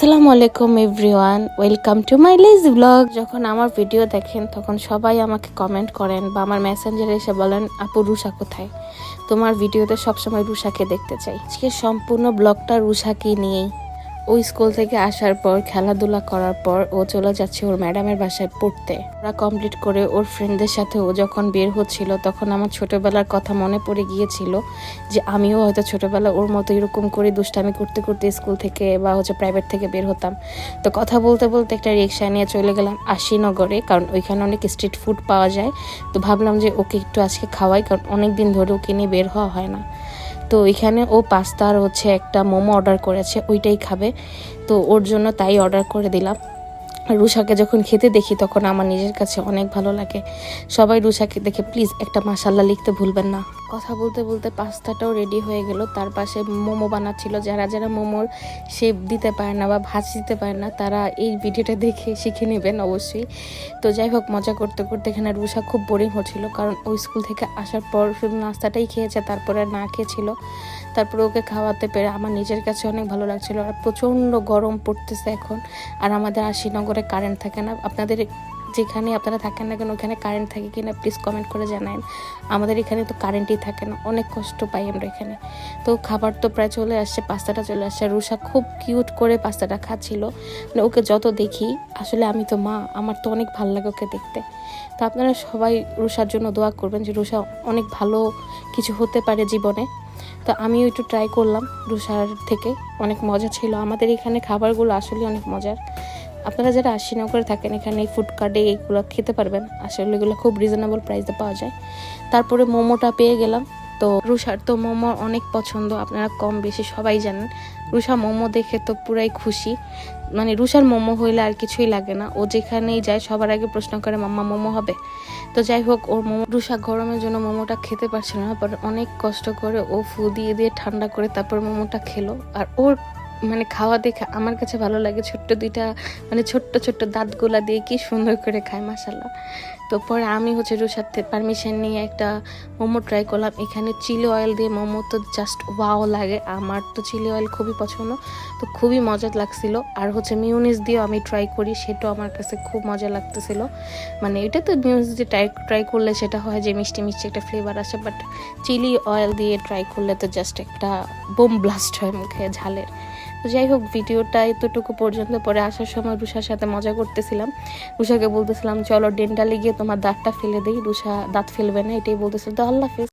আসসালামু আলাইকুম everyone, welcome to my লেজ ব্লগ যখন আমার ভিডিও দেখেন, তখন সবাই আমাকে কমেন্ট করেন বা আমার মেসেঞ্জারে এসে বলেন, আপু, রুষা কোথায়? তোমার ভিডিওতে সবসময় রুষাকে দেখতে চাই। আজকে সম্পূর্ণ ব্লগটা রুষাকে নিয়েই। ও স্কুল থেকে আসার পর খেলাধুলা করার পর ও চলে যাচ্ছে ওর ম্যাডামের বাসায় পড়তে। ওরা কমপ্লিট করে ওর ফ্রেন্ডদের সাথে ও যখন বের হচ্ছিল তখন আমার ছোটবেলার কথা মনে পড়ে গিয়েছিল যে আমিও হয়তো ছোটবেলা ওর মতো এরকম করে দুষ্টামি করতে করতে স্কুল থেকে বা হচ্ছে প্রাইভেট থেকে বের হতাম। তো কথা বলতে বলতে একটা রিক্সা নিয়ে চলে গেলাম আশিনগরে, কারণ ওইখানে অনেক স্ট্রিট ফুড পাওয়া যায়। তো ভাবলাম যে ওকে একটু আজকে খাওয়াই, কারণ অনেক দিন ধরে ওকে নিয়ে বের হওয়া হয় না। তো এখানে ও পাস্তা আর হচ্ছে একটা মোমো অর্ডার করেছে, ওইটাই খাবে। তো ওর জন্য তাই অর্ডার করে দিলাম। রুষাকে যখন খেতে দেখি, তখন আমার নিজের কাছে অনেক ভালো লাগে। সবাই রুষাকে দেখে, প্লিজ একটা মাসাল্লা লিখতে ভুলবেন না। কথা বলতে বলতে পাস্তাটাও রেডি হয়ে গেল। তার পাশে মোমো বানাচ্ছিল। যারা যারা মোমোর শেপ দিতে পারে না বা ভাজ দিতে পারে না, তারা এই ভিডিওটা দেখে শিখে নেবেন অবশ্যই। তো যাই হোক, মজা করতে করতে এখানে রুষা খুব বোরিং হচ্ছিল। কারণ ওই স্কুল থেকে আসার পর শুধু নাস্তাটাই খেয়েছে, তারপরে না খেয়েছিল। তারপরে ওকে খাওয়াতে পেরে আমার নিজের কাছে অনেক ভালো লাগছিল আর প্রচণ্ড গরম পড়তেছে এখন। আর আমাদের আশিনগরে কারেন্ট থাকে না। আপনাদের যেখানে আপনারা থাকেন না কেন, ওখানে কারেন্ট থাকে কি না প্লিজ কমেন্ট করে জানান। আমাদের এখানে তো কারেন্টই থাকে না। অনেক কষ্ট পাই আমরা এখানে। তো খাবার তো প্রায় চলে আসছে, পাস্তাটা চলে আসছে। রুষা খুব কিউট করে পাস্তাটা খাচ্ছিল। মানে ওকে যত দেখি, আসলে আমি তো মা, আমার তো অনেক ভালো লাগে ওকে দেখতে। তো আপনারা সবাই রুষার জন্য দোয়া করবেন যে রুষা অনেক ভালো কিছু হতে পারে জীবনে। তো আমিও একটু ট্রাই করলাম রুসার থেকে। অনেক মজা ছিল। আমাদের এখানে খাবারগুলো আসলে অনেক মজার। আপনারা যারা আশিনগরে থাকেন, এখানে এই ফুড কার্টে এইগুলো খেতে পারবেন। আসলে এগুলো খুব রিজনেবল প্রাইসে পাওয়া যায়। তারপরে মোমোটা পেয়ে গেলাম। তো রুষার তো মোমো অনেক পছন্দ। আপনারা কম বেশি সবাই জানেন। রুষা মোমো দেখে তো পুরাই খুশি। মানে রুষার মোমো হইলে আর কিছুই লাগে না। ও যেখানেই যায় সবার আগে প্রশ্ন করে, মাম্মা, মোমো হবে? তো যাই হোক, ওর মোমো রুষা গরমের জন্য মোমোটা খেতে পারছিল না পর অনেক কষ্ট করে ও ফু দিয়ে দিয়ে ঠান্ডা করে তারপর মোমোটা খেলো। আর ওর মানে খাওয়া দেখে আমার কাছে ভালো লাগে ছোট্ট দুইটা মানে ছোট্ট ছোট্ট দাঁতগুলা দিয়ে কি সুন্দর করে খায় মাসাল্লাহ তো পরে আমি হচ্ছে রুষার পারমিশন নিয়ে একটা মোমো ট্রাই করলাম। এখানে চিলি অয়েল দিয়ে মোমো তো জাস্ট ওয়াও লাগে। আমার তো চিলি অয়েল খুবই পছন্দ। তো খুবই মজা লাগছিল। আর হচ্ছে মিউনিস দিয়েও আমি ট্রাই করি, সেটাও আমার কাছে খুব মজা লাগতেছিল। মানে এটা তো মিউনিস দিয়ে ট্রাই ট্রাই করলে সেটা হয় যে মিষ্টি মিষ্টি একটা ফ্লেভার আসে বাট চিলি অয়েল দিয়ে ট্রাই করলে তো জাস্ট একটা বোম ব্লাস্ট হয় মুখে ঝালের। তো যাই হোক, ভিডিওটা এতটুকু পর্যন্ত পরে আসার সময় রুষার সাথে মজা করতেছিলাম। রুষাকে বলতেছিলাম, চলো ডেন্টালে গিয়ে তোমার দাঁতটা ফেলে দিই দুশা দাঁত ফেলবে না এটাই বলতেছিল তো আল্লাহ হাফিজ।